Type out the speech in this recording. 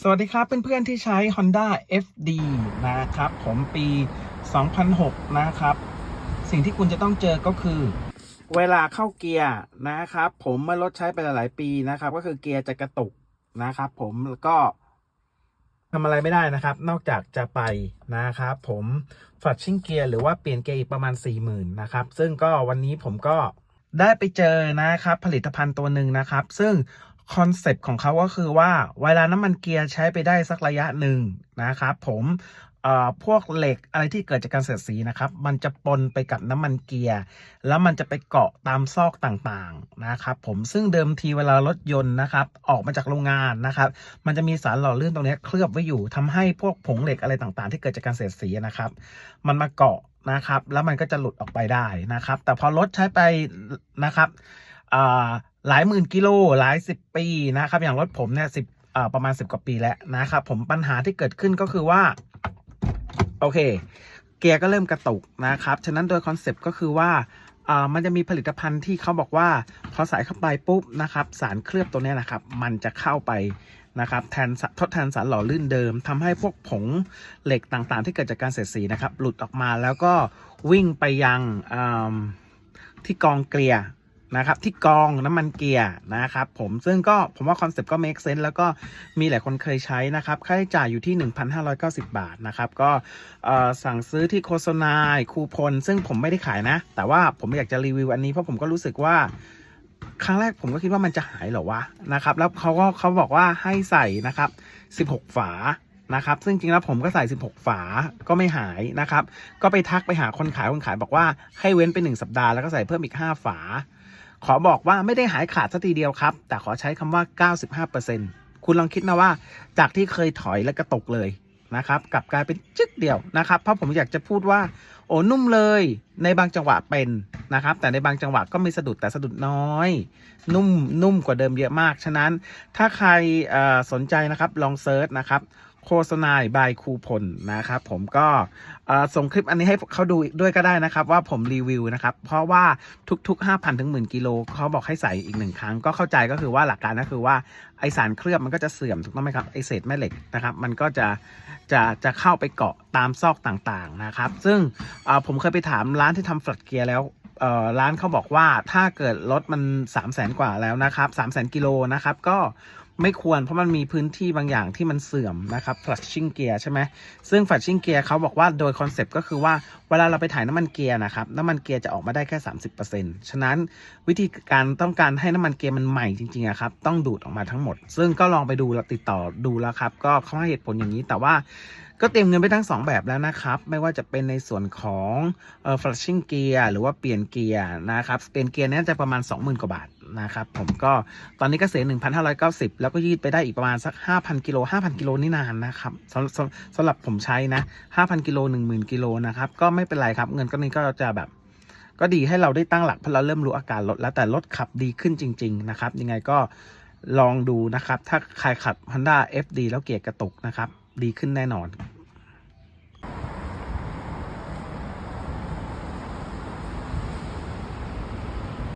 สวัสดีครับเพื่อนๆที่ใช้ Honda FD นะครับ ผมปี 2006 นะครับ สิ่งที่คุณจะต้องเจอก็คือ เวลาเข้าเกียร์นะครับ ผมเมื่อรถใช้ไปหลายปีนะครับ ก็คือเกียร์จะกระตุกนะครับ ผมแล้วก็ทำอะไรไม่ได้นะครับ นอกจากจะไปนะครับผมฝัดชิ่งเกียร์หรือว่าเปลี่ยนเกียร์อีกประมาณ 40,000นะครับ ซึ่งก็วันนี้ผมก็ได้ไปเจอนะครับ ผลิตภัณฑ์ตัวหนึ่งนะครับ ซึ่ง คอนเซปต์ของเขาก็คือว่าเวลาน้ำมันเกียร์ใช้ไปได้สักระยะหนึ่งนะครับผมพวกเหล็กอะไรที่เกิดจากการเสียดสีนะครับ มันจะปนไปกับน้ำมันเกียร์ แล้วมันจะไปเกาะตามซอกต่างๆนะครับผมซึ่งเดิมทีเวลารถยนต์นะครับออกมาจากโรงงานนะครับ มันจะมีสารหล่อลื่นตรงนี้เคลือบไว้อยู่ทำให้พวกผงเหล็กอะไรต่างๆ ที่เกิดจากการเสียดสีนะครับ มันมาเกาะนะครับ แล้วมันก็จะหลุดออกไปได้นะครับ แต่พอรถใช้ไปนะครับ หลายหมื่นกิโลหลายสิบปีนะครับ อย่างรถผมเนี่ยสิบประมาณสิบกว่าปีแล้วนะครับ ผมปัญหาที่เกิดขึ้นก็คือว่า โอเค เกียร์ก็เริ่มกระตุกนะครับ ฉะนั้นโดยคอนเซปต์ก็คือว่าอ่ามันจะมีผลิตภัณฑ์ที่เขาบอกว่าพอใส่เข้าไปปุ๊บนะครับ สารเคลือบตัวนี้นะครับ มันจะเข้าไปนะครับแทนทดแทนสารหล่อลื่นเดิมทำให้พวกผงเหล็กต่างๆ ที่เกิดจากการเสียดสีนะครับ หลุดออกมาแล้วก็วิ่งไปยังที่กองเกลียร์ นะครับที่กองน้ำมันเกียร์นะครับผมซึ่งก็ผมว่าคอนเซปต์ก็ make sense แล้วก็มีหลายคนเคยใช้นะครับ ค่าใช้จ่ายอยู่ที่ 1,590 บาทนะครับ ก็สั่งซื้อที่โฆษณาคูพลซึ่งผมไม่ได้ขายนะ แต่ว่าผมอยากจะรีวิวอันนี้เพราะผมก็รู้สึกว่าครั้งแรกผมก็คิดว่ามันจะหายเหรอวะนะครับแล้วเขาก็เขาบอกว่าให้ใส่นะครับ 16 ฝานะครับซึ่งจริงแล้วผมก็ใส่ 16 ฝาก็ไม่หายนะครับ ก็ไปทักไปหาคนขายคนขายบอกว่าให้เว้นไป 1 สัปดาห์แล้วก็ใส่เพิ่มอีก 5 ฝา ขอบอกว่าไม่ได้หายขาดสักทีเดียวครับ แต่ขอใช้คำว่า 95%คุณลองคิดนะว่า จากที่เคยถอยและกระตกเลยนะครับกลับกลายเป็นจึ๊กเดียวนะครับ เพราะผมอยากจะพูดว่า โอ้นุ่มเลยในบางจังหวะเป็นนะครับ แต่ในบางจังหวะก็มีสะดุดแต่สะดุดน้อย นุ่มนุ่มกว่าเดิมเยอะมาก ฉะนั้นถ้าใครสนใจนะครับลองเซิร์ชนะครับ โฆษณาบายครูพลนะครับ ผมก็ส่งคลิปอันนี้ให้เขาดูด้วยก็ได้นะครับ ว่าผมรีวิวนะครับ เพราะว่าทุก ๆ 5,000ถึงหมื่นกิโลเขาบอกให้ใส่อีกหนึ่งครั้ง ก็เข้าใจก็คือว่าหลักการก็คือว่าไอสารเคลือบมันก็จะเสื่อมถูกต้องไหมครับไอเศษแม่เหล็กนะครับ มันก็จะจะจะเข้าไปเกาะตามซอกต่างๆนะครับ ซึ่งผมเคยไปถามร้านที่ทำฟลัดเกียร์แล้วร้านเขาบอกว่าถ้าเกิดรถมัน 3 0 0แสนกว่าแล้วนะครับ3 0 0แสนกิโลนะครับก็ ไม่ควรเพราะมันมีพื้นที่บางอย่างที่มันเสื่อมนะครับ flushing gear ใช่ไหมซึ่ง flushing gear เขาบอกว่าโดยคอนเซปต์ก็คือว่าเวลาเราไปถ่ายน้ำมันเกียร์นะครับน้ำมันเกียร์จะออกมาได้แค่ 30%ฉะนั้นวิธีการต้องการให้น้ำมันเกียร์มันใหม่จริงๆอะครับต้องดูดออกมาทั้งหมด ซึ่งก็ลองไปดูติดต่อดูแล้วครับ ก็เขาให้เหตุผลอย่างนี้แต่ว่าก็เตรียมเงินไปทั้ง 2 แบบแล้วนะครับ ไม่ว่าจะเป็นในส่วนของเอ่อ flashing gear หรือว่าเปลี่ยนเกียร์นะครับเปลี่ยนเกียร์นี้จะประมาณ 20,000 กว่าบาท นะครับผมก็ตอนนี้ก็เสีย1,590 แล้วก็ยืดไปได้อีกประมาณสัก 5,000กิโล5,000กิโลนี่นานนะครับสำสำสำหรับผมใช้นะ 5,000กิโล10,000กิโลนะครับก็ไม่เป็นไรครับ เงินก้อนนี้ก็จะแบบก็ดีให้เราได้ตั้งหลักเพราะเราเริ่มรู้อาการรถแล้วแต่รถขับดีขึ้นจริง ๆ นะครับ ยังไงก็ลองดูนะครับ ถ้าใครขับ Honda FD แล้วเกียร์กระตุกนะครับ ดีขึ้นแน่นอน